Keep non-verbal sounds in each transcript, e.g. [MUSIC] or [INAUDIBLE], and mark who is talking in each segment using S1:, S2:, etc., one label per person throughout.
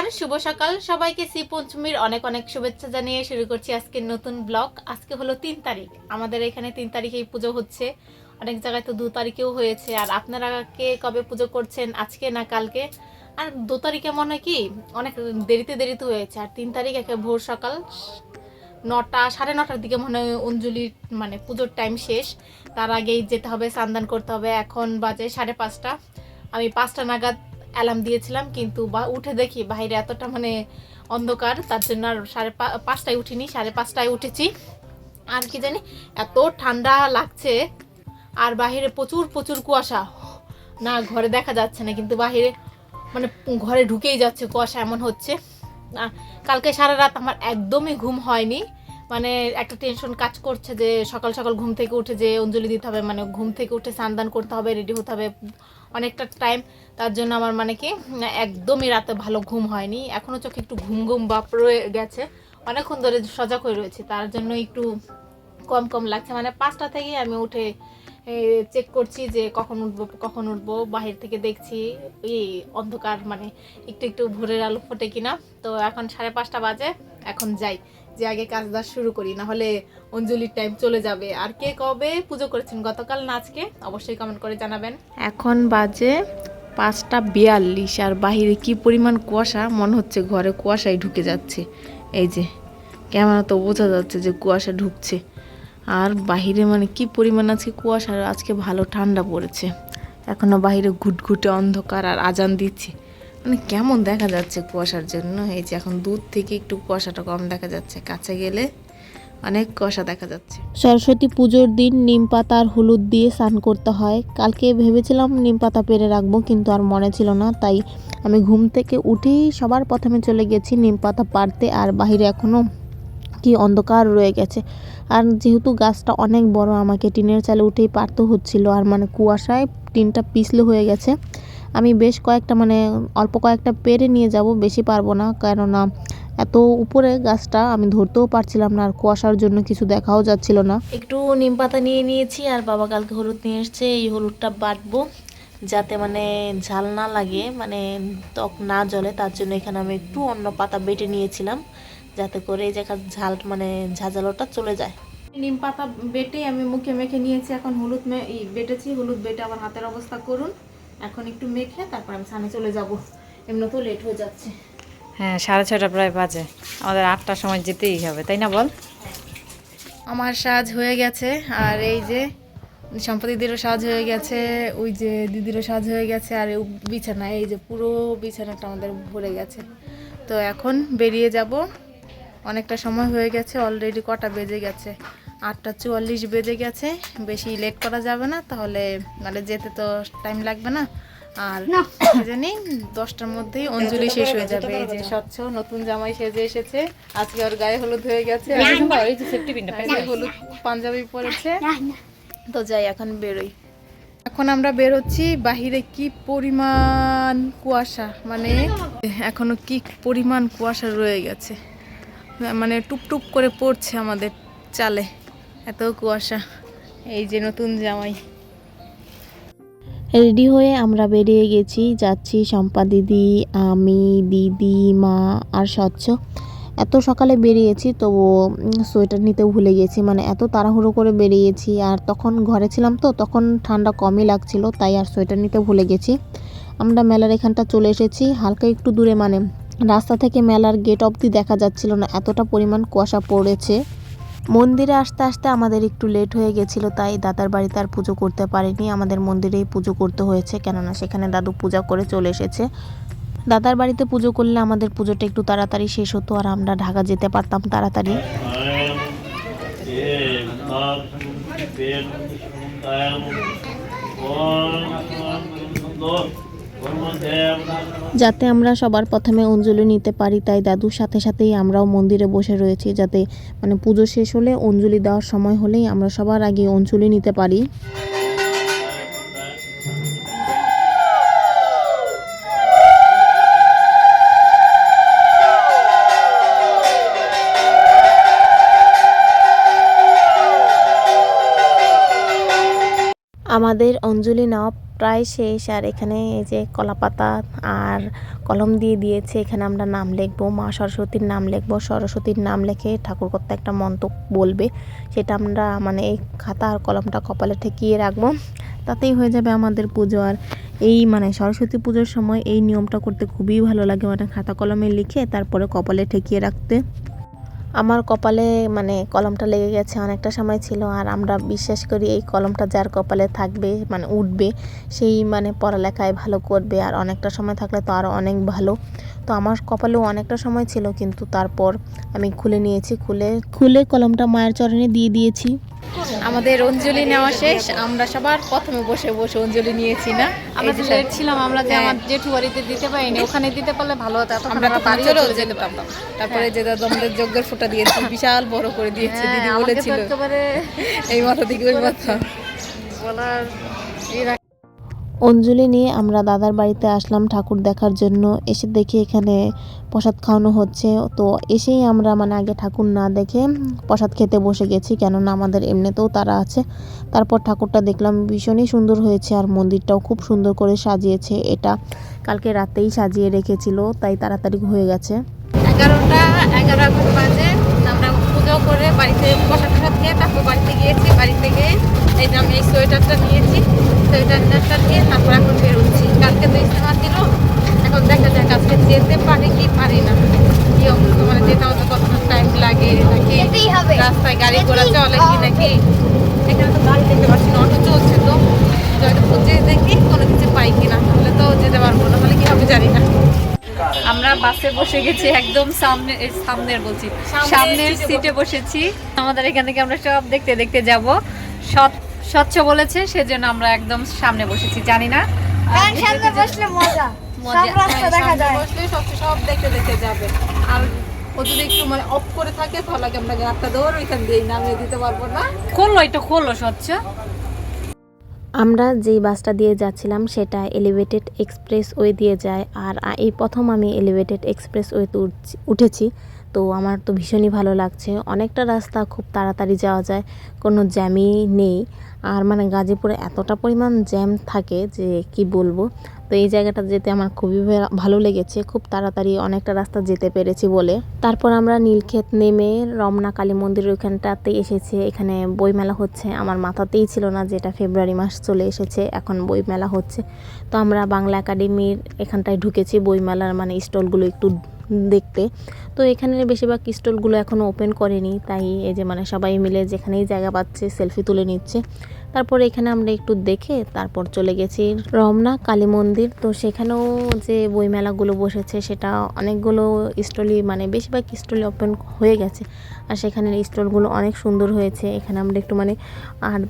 S1: নমস্কার, শুভ সকাল। সবাইকে শ্রী পঞ্চমীর অনেক অনেক শুভেচ্ছা জানিয়ে শুরু করছি আজকের নতুন ব্লগ। আজকে হলো তিন তারিখ। আমাদের এখানে তিন তারিখেই পুজো হচ্ছে। অনেক জায়গায় তো দু তারিখেও হয়েছে। আর আপনারা কে কবে পুজো করছেন, আজকে না কালকে? আর দু তারিখে মনে হয় কি, অনেক দেরিতে দেরিতে হয়েছে। আর তিন তারিখ একে ভোর সকাল নটা, সাড়ে নটার দিকে মনে হয় অঞ্জলির মানে পুজোর টাইম শেষ। তার আগেই যেতে হবে, স্নান করতে হবে। এখন বাজে সাড়ে পাঁচটা। আমি পাঁচটা নাগাদ অ্যালার্ম দিয়েছিলাম, কিন্তু বা উঠে দেখি বাইরে এতটা মানে অন্ধকার, তার জন্য আর সাড়ে পাঁচটায় উঠিনি, সাড়ে পাঁচটায় উঠেছি। আর কি জানি, এত ঠান্ডা লাগছে, আর বাইরে প্রচুর প্রচুর কুয়াশা। না, ঘরে দেখা যাচ্ছে না, কিন্তু বাইরে মানে ঘরে ঢুকেই যাচ্ছে, কুয়াশা এমন হচ্ছে। কালকে সারা রাত আমার একদমই ঘুম হয়নি। মানে একটা টেনশন কাজ করছে যে সকাল সকাল ঘুম থেকে উঠে যে অঞ্জলি দিতে হবে মানে ঘুম থেকে উঠে স্নান করতে হবে রেডি হতে হবে অনেকটা টাইম তার জন্য আমার মানে কি, একদমই রাতে ভালো ঘুম হয়নি। এখনও চোখে একটু ঘুম ঘুম বাপ রয়ে গেছে। অনেকক্ষণ ধরে সজাগ হয়ে রয়েছে। তার জন্য একটু কম কম লাগছে। মানে পাঁচটা থেকেই আমি উঠে চেক করছি যে কখন উঠবো কখন উঠবো। বাহির থেকে দেখছি, এই অন্ধকার মানে একটু একটু ভোরের আলো ফোটে কিনা। তো এখন সাড়ে পাঁচটা বাজে, এখন যাই। যে আগে কাজ বাজ শুরু করি, না হলে অঞ্জলির টাইম চলে যাবে। আর কে কবে পুজো করেছেন? গতকাল না আজকে? অবশ্যই কমেন্ট করে জানাবেন। এখন বাজে পাঁচটা বিয়াল্লিশ, আর বাহিরে কি পরিমাণ কুয়াশা, মনে হচ্ছে ঘরে কুয়াশায় ঢুকে যাচ্ছে। এই যে ক্যামেরা তো বোঝা যাচ্ছে যে কুয়াশা ঢুকছে। আর বাহিরে মানে কি পরিমাণ আজকে কুয়াশা আজকে ভালো ঠান্ডা পড়েছে। এখনও বাহিরে ঘুটঘুটে অন্ধকার আর আজান দিচ্ছে। মানে কেমন দেখা যাচ্ছে কুয়াশার জন্য? এই যে এখন দূর থেকে একটু কুয়াশাটা কম দেখা যাচ্ছে। কাছে গেলে অনেক কুয়াশা দেখা যাচ্ছে।
S2: সরস্বতী পুজোর দিন নিম পাতা আর হলুদ দিয়ে স্নান করতে হয়। কালকে ভেবেছিলাম নিম পাতা পেরে রাখব, কিন্তু আর মনে ছিল না। তাই আমি ঘুম থেকে উঠেই সবার প্রথমে চলে গেছি নিম পাতা পারতে আর বাইরে এখনও কি অন্ধকার রয়ে গেছে। আর যেহেতু গাছটা অনেক বড়, আমাকে টিনের চালে উঠেই পারতে হচ্ছিল। আর মানে কুয়াশায় টিনটা পিছলে হয়ে গেছে। আমি বেশ কয়েকটা মানে অল্প কয়েকটা পেরে নিয়ে যাব বেশি পারব না। কেননা এত উপরে গাছটা আমি ধরতেও পারছিলাম না আর কুয়াশার জন্য কিছু দেখাও যাচ্ছিল না। একটু নিম পাতা নিয়ে নিয়েছি আর বাবা কালকে হলুদ নিয়ে এসছে এই হলুদটা বাটবো যাতে মানে ঝাল না লাগে মানে ত্বক না জ্বলে। তার জন্য এখানে আমি একটু অন্য পাতা বেটে নিয়েছিলাম যাতে করে এই জায়গার ঝাল মানে ঝাঁঝালোটা চলে যায়।
S1: নিম পাতা বেটে আমি মুখে মেখে নিয়েছি এখন হলুদ মে- ই, বেটেছি হলুদ বেটে আমার হাতের অবস্থা করুন। এখন একটু মেখে তারপর আমি সামনে চলে যাব। এমনি তো লেট হয়ে যাচ্ছে।
S3: হ্যাঁ সাড়ে ছটা প্রায় বাজে। আমাদের আটটার সময় যেতেই হবে তাই না বল?
S1: আমার সাজ হয়ে গেছে আর এই যে সম্পদিদিরও সাজ হয়ে গেছে ওই যে দিদিরও সাজ হয়ে গেছে আর এই বিছানা এই যে পুরো বিছানাটা আমাদের ভরে গেছে। তো এখন বেরিয়ে যাব। অনেকটা সময় হয়ে গেছে অলরেডি কটা বেজে গেছে। আটটা চুয়াল্লিশ বেজে গেছে বেশি লেট করা যাবে না তাহলে মানে যেতে তো টাইম লাগবে না। আর [COUGHS] জানি দশটার মধ্যেই অঞ্জলি শেষ হয়ে যাবে এই যে স্বচ্ছ নতুন জামাই সেজে এসেছে আজকে ওর গায়ে হলুদ হয়ে গেছে। হলুদ পাঞ্জাবি পরেছে। তো যাই এখন বেরোই। এখন আমরা বেরোচ্ছি বাহিরে কি পরিমাণ কুয়াশা মানে এখনও কি পরিমাণ কুয়াশা রয়ে গেছে। মানে টুপটুপ করে পড়ছে আমাদের চালে। এত কুয়াশা, এই যে নতুন জামাই।
S2: রেডি হয়ে আমরা বেরিয়ে গেছি, যাচ্ছি শম্পা দিদি, আমি, দিদি, মা আর স্বচ্ছ। এত সকালে বেরিয়েছি তবু সোয়েটার নিতে ভুলে গেছি মানে এত তাড়াহুড়ো করে বেরিয়েছি। আর তখন ঘরে ছিলাম তো, তখন ঠান্ডা কমই লাগছিল, তাই আর সোয়েটার নিতে ভুলে গেছি। আমরা মেলার এখানটা চলে এসেছি, হালকা একটু দূরে মানে। রাস্তা থেকে মেলার গেট অবধি দেখা যাচ্ছিল না, এতটা পরিমাণ কুয়াশা পড়েছে। মন্দিরে আসতে আসতে আমাদের একটু লেট হয়ে গেছিল তাই দাদার বাড়িতে আর পুজো করতে পারিনি আমাদের মন্দিরেই পুজো করতে হয়েছে কেননা সেখানে দাদু পূজা করে চলে এসেছে দাদার বাড়িতে পুজো করলে আমাদের পুজোটা একটু তাড়াতাড়ি শেষ হতো আর আমরা ঢাকা যেতে পারতাম তাড়াতাড়ি যাতে আমরা সবার প্রথমে অঞ্জলি নিতে পারি, তাই দাদুর সাথে সাথেই আমরাও মন্দিরে বসে রয়েছি, যাতে মানে পুজো শেষ হলে, অঞ্জলি দেওয়ার সময় হলেই আমরা সবার আগে অঞ্জলি নিতে পারি। আমাদের অঞ্জলি নেওয়া প্রায় শেষ। আর এখানে এই যে কলাপাতা আর কলম দিয়ে দিয়েছে। এখানে আমরা নাম লিখব মা সরস্বতীর নাম লিখব। সরস্বতীর নাম লিখে ঠাকুর কর্তা একটা মন্ত্র বলবে। সেটা আমরা মানে এই খাতা আর কলমটা কপালে ঠেকিয়ে রাখব। তাতেই হয়ে যাবে আমাদের পুজো। আর এই মানে সরস্বতী পুজোর সময় এই নিয়মটা করতে খুবই ভালো লাগে। মানে খাতা কলমে লিখে তারপরে কপালে ঠেকিয়ে রাখতে। আমার কপালে মানে কলমটা লেগে গেছে অনেকটা সময় ছিল আর আমরা বিশ্বাস করি এই কলমটা যার কপালে থাকবে মানে উঠবে, সেই মানে পড়ালেখায় ভালো করবে আর অনেকটা সময় থাকলে তো আরও অনেক ভালো। তো আমার কপালেও অনেকটা সময় ছিল কিন্তু তারপর আমি খুলে নিয়েছি, খুলে খুলে কলমটা মায়ের চরণে দিয়ে দিয়েছি।
S3: আমাদের অঞ্জলি নেওয়া শেষ। আমরা সবার প্রথমে বসে বসে অঞ্জলি নিয়েছি না?
S1: আমরা
S3: যে
S1: লেট ছিলাম আমরা যে
S3: হ্যাঁ।
S1: আমার জেঠু বাড়িতে দিতে পারিনি ওখানে দিতে পারলে ভালো হতো
S3: আমরা তো
S1: চলে
S3: যেতে
S1: পারতাম।
S3: তারপরে যে দাদা আমাদের যজ্ঞের ফোঁটা দিয়েছে বিশাল বড় করে দিয়েছে
S1: হ্যাঁ,
S3: দিদি বলেছিল। এই মাথা থেকে ওই মাথা।
S1: বলার ই রাখ-
S2: অঞ্জলি নিয়ে আমরা দাদার বাড়িতে আসলাম ঠাকুর দেখার জন্য। এসে দেখি এখানে প্রসাদ খাওয়ানো হচ্ছে। তো এসেই আমরা মানে আগে ঠাকুর না দেখে প্রসাদ খেতে বসে গেছি। কেননা আমাদের এমনিতেও তারা আছে। তারপর ঠাকুরটা দেখলাম ভীষণই সুন্দর হয়েছে আর মন্দিরটাও খুব সুন্দর করে সাজিয়েছে। এটা কালকে রাতেই সাজিয়ে রেখেছিল, তাই তাড়াতাড়ি হয়ে গেছে।
S3: এগারোটা এগারো এখন বাজে। আমরা পুজো করে বাড়িতে প্রসাদ খেয়ে তারপর বাড়িতে গিয়েছি। বাড়িতে গিয়ে এই যে আমি এই সোয়েটারটা নিয়েছি। সোয়েটারটা নিয়ে তারপর এখন বেরোচ্ছি। কালকে তো ইস্তেমার দিল এখন দেখা যাক আজকে যেতে পারি কি পারি না। কি অবস্থা মানে যেতে হতে কতটা টাইম লাগে নাকি রাস্তায় গাড়ি ঘোড়া চলে কি নাকি? এখানে তো গাড়ি দেখতে পাচ্ছি না অটো চলছে তো। হয়তো খুঁজে দেখি কোনো কিছু পাই কিনা তাহলে তো যেতে পারব না তাহলে কি হবে জানি না। আমরা বাসে বসে গেছি একদম সামনে এই সামনের বলছি সামনের সিটে বসেছি। আমাদের এখান থেকে আমরা সব দেখতে দেখতে যাব। স্বচ্ছ- স্বচ্ছ বলেছে সেজন্য আমরা একদম সামনে বসেছি জানি না।
S4: সামনে বসলে মজা।
S3: মজা-
S4: সব রাস্তা
S3: হ্যাঁ,
S4: দেখা
S3: সামনে
S4: যায়।
S3: বসলে স্বচ্ছ সব দেখতে দেখতে যাবে। আর ও যদি একটু মানে অফ করে থাকে তাহলে আমরা রাস্তা দৌড় ওইখান দিয়ে নামিয়ে দিতে পারব না। খোলো এটা খোলো স্বচ্ছ।
S2: আমরা যেই বাসটা দিয়ে যাচ্ছিলাম সেটা এলিভেটেড এক্সপ্রেস ওয়ে দিয়ে যায়। আর এই প্রথম আমি এলিভেটেড এক্সপ্রেস ওয়েতে উঠেছি। তো আমার তো ভীষণই ভালো লাগছে। অনেকটা রাস্তা খুব তাড়াতাড়ি যাওয়া যায়, কোনো জ্যামই নেই। আর মানে গাজীপুরে এতটা পরিমাণ জ্যাম থাকে যে কি বলব? তো এই জায়গাটা যেতে আমার খুবই ভালো লেগেছে, খুব তাড়াতাড়ি অনেকটা রাস্তা যেতে পেরেছি বলে। তারপর আমরা নীলক্ষেত নেমে রমনা কালী মন্দিরের ওইখানটাতে এসেছে। এখানে বইমেলা হচ্ছে, আমার মাথাতেই ছিল না যে এটা ফেব্রুয়ারি মাস চলে এসেছে, এখন বইমেলা হচ্ছে। তো আমরা বাংলা একাডেমির এখানটায় ঢুকেছি, বইমেলার মানে স্টলগুলো একটু দেখতে। তো এখানে বেশিরভাগ স্টলগুলো এখনও ওপেন করেনি। তাই এই যে মানে সবাই মিলে যেখানেই জায়গা পাচ্ছে সেলফি তুলে নিচ্ছে। তারপর এখানে আমরা একটু দেখে তারপর চলে গেছি রমনা, কালী মন্দির। তো সেখানেও যে বইমেলাগুলো বসেছে, সেটা অনেকগুলো স্টলই মানে বেশিরভাগ স্টলই ওপেন হয়ে গেছে। আর সেখানের স্টলগুলো অনেক সুন্দর হয়েছে। এখানে আমরা একটু মানে আর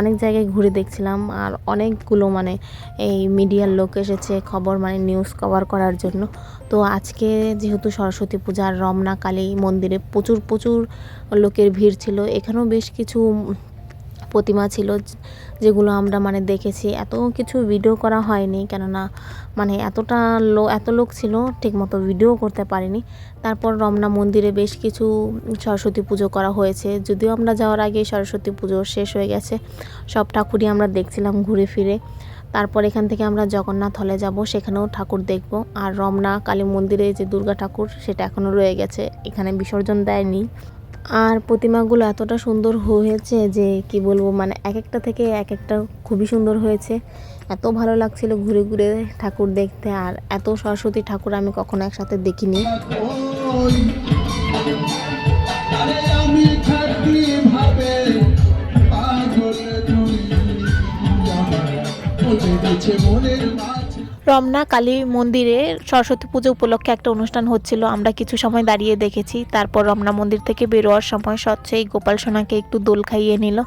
S2: অনেক জায়গায় ঘুরে দেখছিলাম। আর অনেকগুলো মানে এই মিডিয়ার লোক এসেছে খবর মানে নিউজ কভার করার জন্য। তো আজকে যেহেতু সরস্বতী পূজার রমনা, কালী মন্দিরে প্রচুর প্রচুর লোকের ভিড় ছিল। এখানেও বেশ কিছু প্রতিমা ছিল যেগুলো আমরা মানে দেখেছি। এত কিছু ভিডিও করা হয়নি কেননা মানে এতটা লো, এত লোক ছিল, ঠিকমতো ভিডিও করতে পারিনি। তারপর রমনা মন্দিরে বেশ কিছু সরস্বতী পুজো করা হয়েছে। যদিও আমরা যাওয়ার আগে সরস্বতী পুজো শেষ হয়ে গেছে। সব ঠাকুরই আমরা দেখছিলাম ঘুরে ফিরে। তারপর এখান থেকে আমরা জগন্নাথ হলে যাব, সেখানেও ঠাকুর দেখব। আর রমনা কালী মন্দিরে যে দুর্গা ঠাকুর, সেটা এখনও রয়ে গেছে। এখানে বিসর্জন দেয়নি। আর প্রতিমাগুলো এতটা সুন্দর হয়েছে যে কি বলব মানে এক একটা থেকে এক একটা খুবই সুন্দর হয়েছে। এত ভালো লাগছিল ঘুরে ঘুরে ঠাকুর দেখতে, আর এত সরস্বতী ঠাকুর আমি কখনো একসাথে দেখিনি।
S5: মনের
S2: রমনা কালী মন্দিরে সরস্বতী পুজো উপলক্ষে একটা অনুষ্ঠান হচ্ছিল। আমরা কিছু সময় দাঁড়িয়ে দেখেছি। তারপর রমনা মন্দির থেকে বেরোয়ার সময় স্বচ্ছই গোপাল সোনাকে একটু দোল খাইয়ে নিল।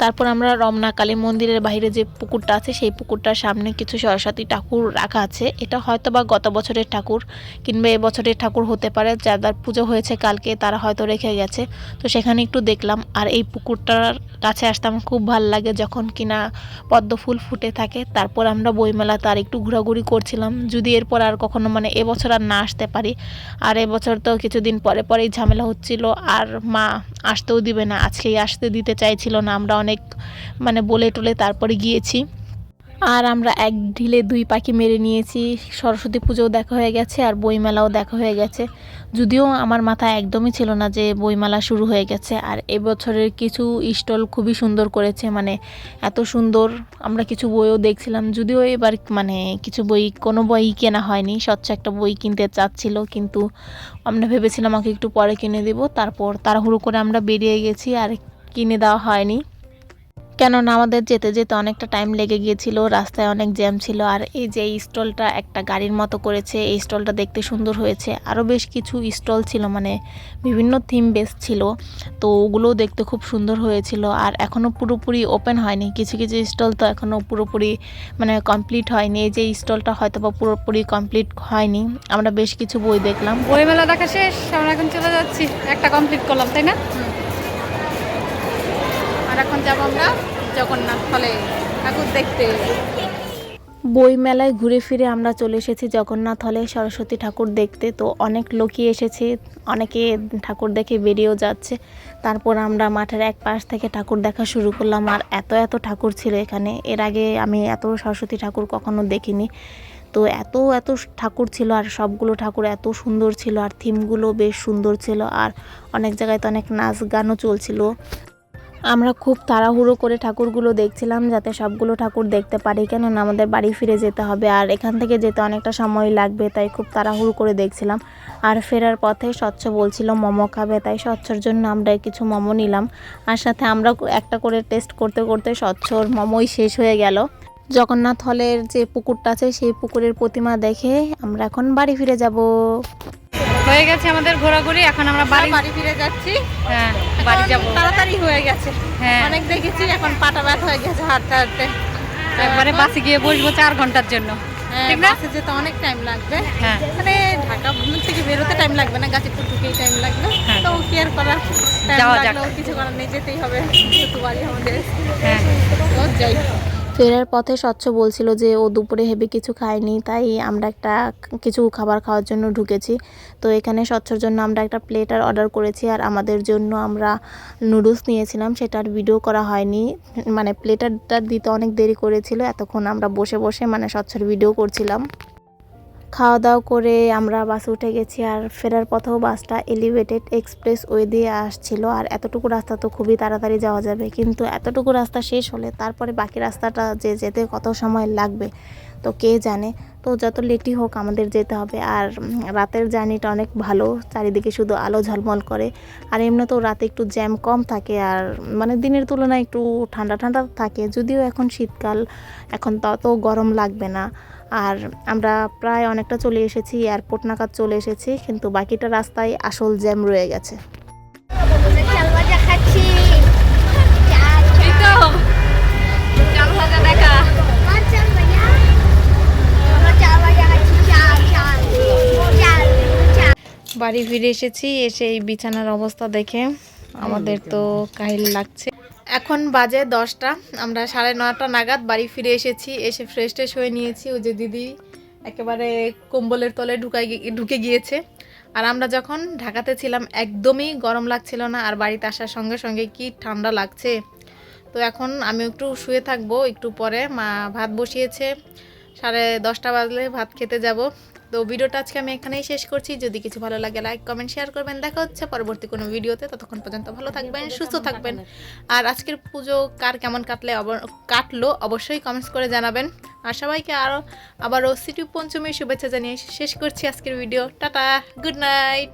S2: তারপর আমরা রমনা কালী মন্দিরের বাইরে যে পুকুরটা আছে, সেই পুকুরটার সামনে কিছু সরস্বতী ঠাকুর রাখা আছে। এটা হয়তো বা গত বছরের ঠাকুর কিংবা এবছরের ঠাকুর হতে পারে। যাদের পুজো হয়েছে কালকে, তারা হয়তো রেখে গেছে। তো সেখানে একটু দেখলাম। আর এই পুকুরটার কাছে আসতাম, খুব ভালো লাগে যখন কিনা পদ্ম ফুল ফুটে থাকে। তারপর আমরা বইমেলাতে আর একটু ঘোরাঘুরি করছিলাম। যদি এরপর আর কখনো মানে এবছর আর না আসতে পারি। আর এবছর তো কিছুদিন পরে পরেই ঝামেলা হচ্ছিল। আর মা আসতেও দিবে না। আজকেই আসতে দিতে চাইছিল না। আমরা অনেক মানে বলে টলে তারপরে গিয়েছি। আর আমরা এক ঢিলে দুই পাখি মেরে নিয়েছি। সরস্বতী পুজোও দেখা হয়ে গেছে আর বইমেলাও দেখা হয়ে গেছে। যদিও আমার মাথায় একদমই ছিল না যে বইমেলা শুরু হয়ে গেছে। আর এবছরের কিছু স্টল খুবই সুন্দর করেছে। মানে এত সুন্দর আমরা কিছু বইও দেখছিলাম। যদিও এবার মানে কিছু বই, কোনো বই কেনা হয়নি। স্বচ্ছ একটা বই কিনতে চাচ্ছিল। কিন্তু আমরা ভেবেছিলাম আমাকে একটু পরে কিনে দেবো। তারপর তাড়াহুড়ো করে আমরা বেরিয়ে গেছি আর কিনে দেওয়া হয়নি। কেননা আমাদের যেতে যেতে অনেকটা টাইম লেগে গিয়েছিল রাস্তায় অনেক জ্যাম ছিল আর এই যে স্টলটা একটা গাড়ির মতো করেছে এই স্টলটা দেখতে সুন্দর হয়েছে। আরও বেশ কিছু স্টল ছিল মানে বিভিন্ন থিম বেস ছিল তো ওগুলোও দেখতে খুব সুন্দর হয়েছিল আর এখনও পুরোপুরি ওপেন হয়নি। কিছু কিছু স্টল তো এখনও পুরোপুরি মানে কমপ্লিট হয়নি। এই যে স্টলটা হয়তো বা পুরোপুরি কমপ্লিট হয়নি। আমরা বেশ কিছু বই দেখলাম।
S3: বইমেলা দেখা শেষ আমরা এখন চলে যাচ্ছি। একটা কমপ্লিট করলাম তাই না? আর এখন যাব আমরা জগন্নাথ ফলে ঠাকুর দেখতে।
S2: বই মেলায় ঘুরে ফিরে আমরা চলে এসেছি জগন্নাথ হলে সরস্বতী ঠাকুর দেখতে। তো অনেক লোকই এসেছে, অনেকে ঠাকুর দেখে বেরিয়েও যাচ্ছে। তারপর আমরা মাঠের এক পাশ থেকে ঠাকুর দেখা শুরু করলাম। আর এত এত ঠাকুর ছিল এখানে। এর আগে আমি এত সরস্বতী ঠাকুর কখনো দেখিনি। তো এত এত ঠাকুর ছিল আর সবগুলো ঠাকুর এত সুন্দর ছিল। আর থিমগুলো বেশ সুন্দর ছিল। আর অনেক জায়গায় তো অনেক নাচ গানও চলছিল। আমরা খুব তাড়াহুড়ো করে ঠাকুরগুলো দেখছিলাম যাতে সবগুলো ঠাকুর দেখতে পারি, কেননা আমাদের বাড়ি ফিরে যেতে হবে আর এখান থেকে যেতে অনেকটা সময় লাগবে, তাই খুব তাড়াহুড়ো করে দেখছিলাম। আর ফেরার পথে স্বচ্ছ বলছিল মোমো খাবে, তাই স্বচ্ছর জন্য আমরা কিছু মোমো নিলাম। আর সাথে আমরা একটা করে টেস্ট করতে করতে স্বচ্ছর মোমোই শেষ হয়ে গেল। জগন্নাথ হলের যে পুকুরটা আছে, সেই পুকুরের প্রতিমা দেখে আমরা এখন বাড়ি ফিরে যাব।
S3: হয়ে গেছে আমাদের ঘোরাঘুরি এখন আমরা বাড়ি
S1: বাড়ি ফিরে যাচ্ছি।
S3: হ্যাঁ বাড়ি যাব।
S1: তাড়াতাড়ি হয়ে গেছে।
S3: হ্যাঁ।
S1: অনেক দেখেছি এখন পাটা ব্যথা হয়ে গেছে হাঁটতে হাঁটতে।
S3: একবারে বাসে গিয়ে বসবো চার ঘণ্টার জন্য।
S1: হ্যাঁ,
S3: ঠিক না?
S1: বাসে যেতে অনেক টাইম লাগবে।
S3: হ্যাঁ।
S1: মানে ঢাকা থেকে বেরোতে টাইম লাগবে না গাজীপুর টাইম লাগবে।
S3: হ্যাঁ।
S1: তো
S3: যাওয়া যাক।
S1: কিছু করার নেই যেতেই হবে। বাড়ি আমাদের।
S3: হ্যাঁ।
S1: যাই।
S2: ফেরার পথে স্বচ্ছ বলছিল যে ও দুপুরে হেবে কিছু খায়নি, তাই আমরা একটা কিছু খাবার খাওয়ার জন্য ঢুকেছি। তো এখানে স্বচ্ছর জন্য আমরা একটা প্লেটার অর্ডার করেছি আর আমাদের জন্য আমরা নুডলস নিয়েছিলাম, সেটার ভিডিও করা হয়নি। মানে প্লেটারটা দিতে অনেক দেরি করেছিল, এতক্ষণ আমরা বসে বসে মানে স্বচ্ছর ভিডিও করছিলাম। খাওয়া দাওয়া করে আমরা বাসে উঠে গেছি আর ফেরার পথেও বাসটা এলিভেটেড এক্সপ্রেস ওয়ে দিয়ে আসছিল আর এতটুকু রাস্তা তো খুবই তাড়াতাড়ি যাওয়া যাবে। কিন্তু এতটুকু রাস্তা শেষ হলে তারপরে বাকি রাস্তাটা যে যেতে কত সময় লাগবে তো কে জানে? তো যত লেটই হোক আমাদের যেতে হবে আর রাতের জার্নিটা অনেক ভালো, চারিদিকে শুধু আলো ঝলমল করে। আর এমনিতেও রাতে একটু জ্যাম কম থাকে আর মানে দিনের তুলনায় একটু ঠান্ডা ঠান্ডা থাকে, যদিও এখন শীতকাল, এখন তত গরম লাগবে না। আর আমরা প্রায় অনেকটা চলে এসেছি এয়ারপোর্ট নাগাদ চলে এসেছি, কিন্তু বাকিটা রাস্তায় আসল জ্যাম রয়ে গেছে। বাড়ি ফিরে এসেছি, এসে এই বিছানার অবস্থা দেখে আমাদের তো কাহিল লাগছে।
S1: এখন বাজে দশটা, আমরা সাড়ে নটা নাগাদ বাড়ি ফিরে এসেছি, এসে ফ্রেশ ট্রেশ হয়ে নিয়েছি। ওই যে দিদি একেবারে কম্বলের তলে ঢুকাই ঢুকে গিয়েছে। আর আমরা যখন ঢাকাতে ছিলাম, একদমই গরম লাগছিল না, আর বাড়িতে আসার সঙ্গে সঙ্গে কি ঠান্ডা লাগছে। তো এখন আমি একটু শুয়ে থাকব, একটু পরে মা ভাত বসিয়েছে। সাড়ে দশটা বাজলে ভাত খেতে যাব। তো ভিডিওটা আজকে আমি এখানেই শেষ করছি। যদি কিছু ভালো লাগে লাইক কমেন্ট শেয়ার করবেন। দেখা হচ্ছে পরবর্তী কোনো ভিডিওতে। ততক্ষণ পর্যন্ত ভালো থাকবেন, সুস্থ থাকবেন। আর আজকের পুজো কার কেমন কাটলে কাটলো অবশ্যই কমেন্টস করে জানাবেন। আর সবাইকে আরও আবারও সিটি পঞ্চমীর শুভেচ্ছা জানিয়ে শেষ করছি আজকের ভিডিও। Tata good night